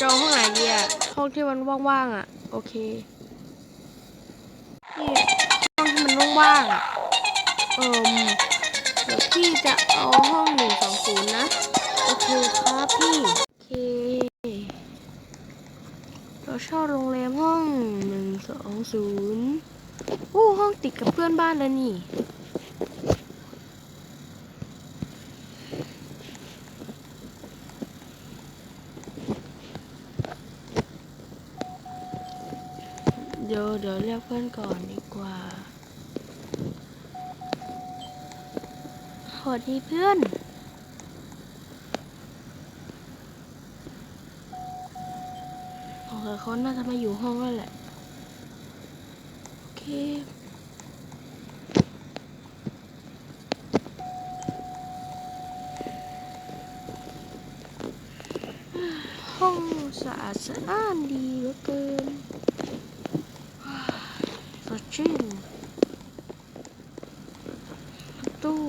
ห้องที่มันว่างๆอะโอเคนี่ห้องที่มันว่างๆอะเอิมเดี๋ยวพี่จะเอาห้องหนึ่งสองศูนย์นะโอเคครับพี่โอเคเราเช่าโรงแรมห้องหนึ่งสองศูนย์อู้ห้องติดกับเพื่อนบ้านแล้วนี่ เดี๋ยวเดี๋ยวเรียกเพื่อนก่อนดีกว่า สวัสดีเพื่อนโอเคเขาน่าจะมาอยู่ห้องแล้วแหละ โอเคห้องสะอาดสะอ้านดีเหลือเกิน ชื่นตู้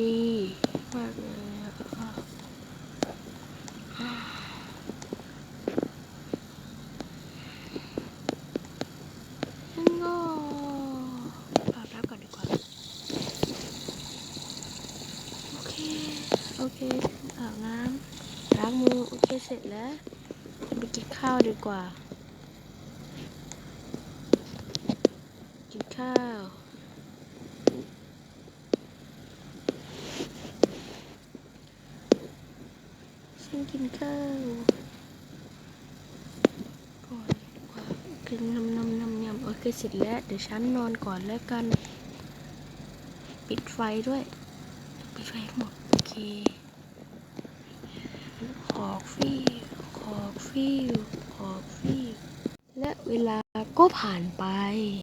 ดีมากเลยอะงั้นก็อาบน้ำก่อนดีกว่าโอเคโอเคอาบน้ำล้างมือ โอเค เสร็จแล้ว ไปกินข้าวดีกว่า กิน ข้าวฉันกินข้าวก่อนดีกว่ากินนำนำนำยำโอเคเสร็จแล้ว เดี๋ยวฉันนอนก่อนแล้วกัน ปิดไฟด้วย ปิดไฟหมด โอเค ขอกฟิวขอกฟิวขอกฟิวและเวลาก็ผ่านไป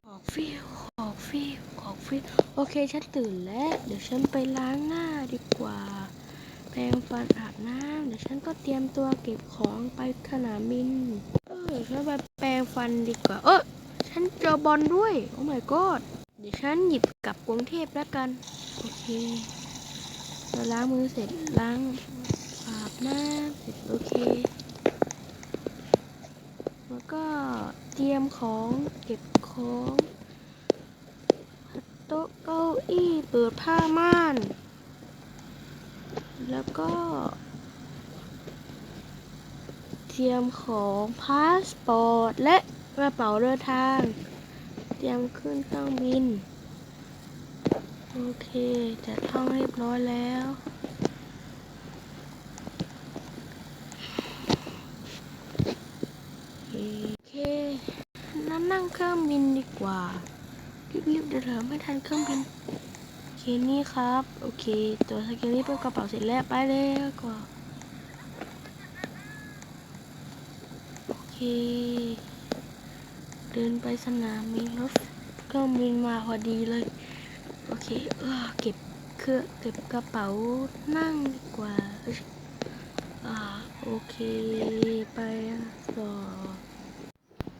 อ ฟิวขอกฟิวขอกฟิวโอเคฉันตื่นแล้ว เดี๋ยวฉันไปล้างหน้าดีกว่า แปรงฟันอาบน้ำเดี๋ยวฉันก็เตรียมตัวเก็บของไปสนามบิน เออเดี๋ยฉันไปแปรงฟันดีกว่า เออฉันเจอบอลด้วย โอ้ my god เดี๋ยวฉันหยิบกลับกรุงเทพแล้วกัน โอเคเราล้างมือเสร็จล้างอาบน้ำเสร็จโอเคแล้วก็เตรียมของเก็บของ อี้เปิดผ้าม่าน แล้วก็ เตรียมของพาสปอร์ต และกระเป๋าเดินทาง เตรียมขึ้นเครื่องบิน โอเค จัดห้องเรียบร้อยแล้วโอเค นั่นนั่งเครื่องบินดีกว่า รีบๆเดี๋ยวเถอไม่ทันเครื่องบินเคนี่ครับ โอเค ตัวสเกลลี่เป็นกระเป๋าเสร็จแล้วไปเลยกว่าโอเค เดินไปสนามบินรถเครื่องบินมาพอดีเลย โอเคเออเก็บเครื่องเก็บกระเป๋านั่งดีกว่าอ่าโอเคไปต่อ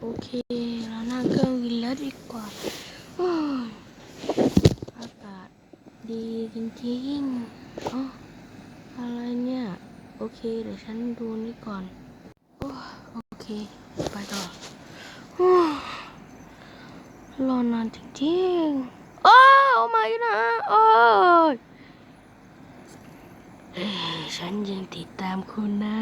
โอเค เรานั่งเครื่องบินแล้วดีกว่าโอ้ยอากาศ ดีจริงๆอ๋ออะไรเนี่ย โอเค เดี๋ยวฉันดูนี่ก่อน โอ้โอเค ไปต่อโอ้ยรอนานจริงๆโอ้ยเอามาอีกนะโอ้ยฉันยังติดตามคุณนะ